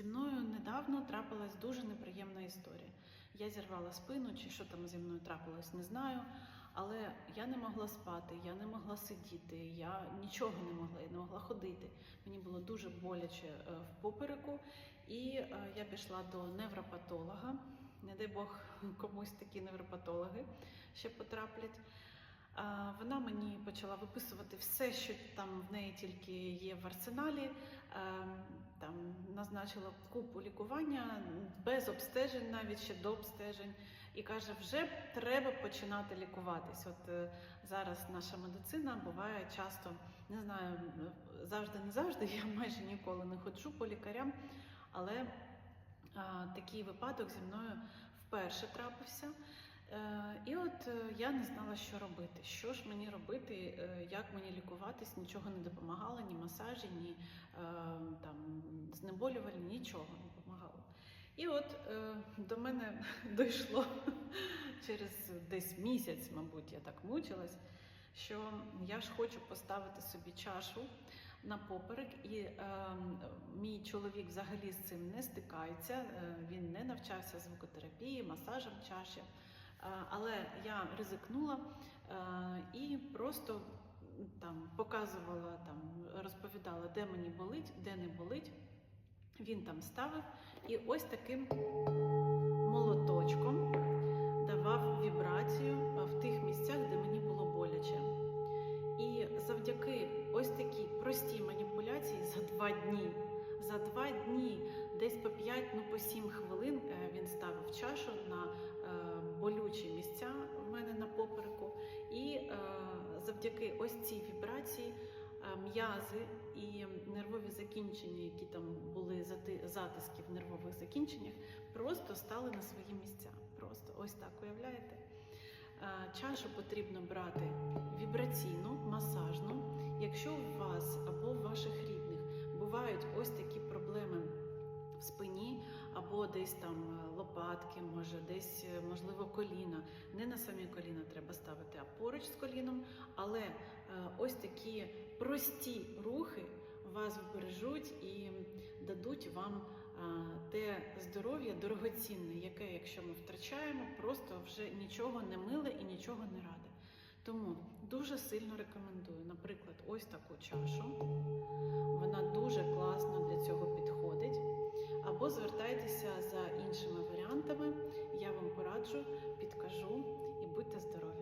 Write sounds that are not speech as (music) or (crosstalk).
Зі мною недавно трапилась дуже неприємна історія. Я зірвала спину, чи що там зі мною трапилось, не знаю. Але я не могла спати, я не могла сидіти, я нічого не могла, я не могла ходити. Мені було дуже боляче е, в попереку, і е, я пішла до невропатолога. Не дай Бог (laughs) комусь такі невропатологи ще потраплять. Вона мені почала виписувати все, що там в неї тільки є в арсеналі. Е, Там назначила купу лікування без обстежень, навіть ще до обстежень, і каже, вже треба починати лікуватись. От е, зараз наша медицина буває часто, не знаю, завжди не завжди. Я майже ніколи не ходжу по лікарям, але такий випадок зі мною вперше трапився. Е, І от е, я не знала, що робити. Що ж мені робити, е, як мені лікуватись, нічого не допомагало, ні масажі, ні там знеболювальні, нічого не допомагало. І от до мене (laughs) дійшло (laughs) через десь місяць, мабуть, я так мучилась, що я ж хочу поставити собі чашу на поперек, і е, мій чоловік взагалі з цим не стикається. Він не навчався звукотерапії, масажем чаші. Е, Але я ризикнула е, і просто там показувала, там розповідала, де мені болить, де не болить. Він там ставив і ось таким молоточком давав вібрацію е, в тих місцях, де мені було боляче. І завдяки ось такій простій маніпуляції за два дні, за два дні, десь по 5, ну по 7 хвилин завдяки ось цій вібрації е, м'язи і нервові закінчення, які там були затиски в нервових закінченнях, просто стали на свої місця. Просто ось так уявляєте. Е, Чашу потрібно брати вібраційну, масажну. Якщо у вас або у ваших рідних бувають ось такі проблеми в спині, або десь там е, лопатки, може, десь, е, можливо, коліна. Не на самі коліна треба ставити, а поруч з коліном. Але е, ось такі прості рухи вас вбережуть і дадуть вам е, те здоров'я дорогоцінне, яке, якщо ми втрачаємо, просто вже нічого не миле і нічого не раде. Тому дуже сильно рекомендую, наприклад, ось таку чашу. Звертайтеся за іншими варіантами, я вам пораджу, підкажу і будьте здорові!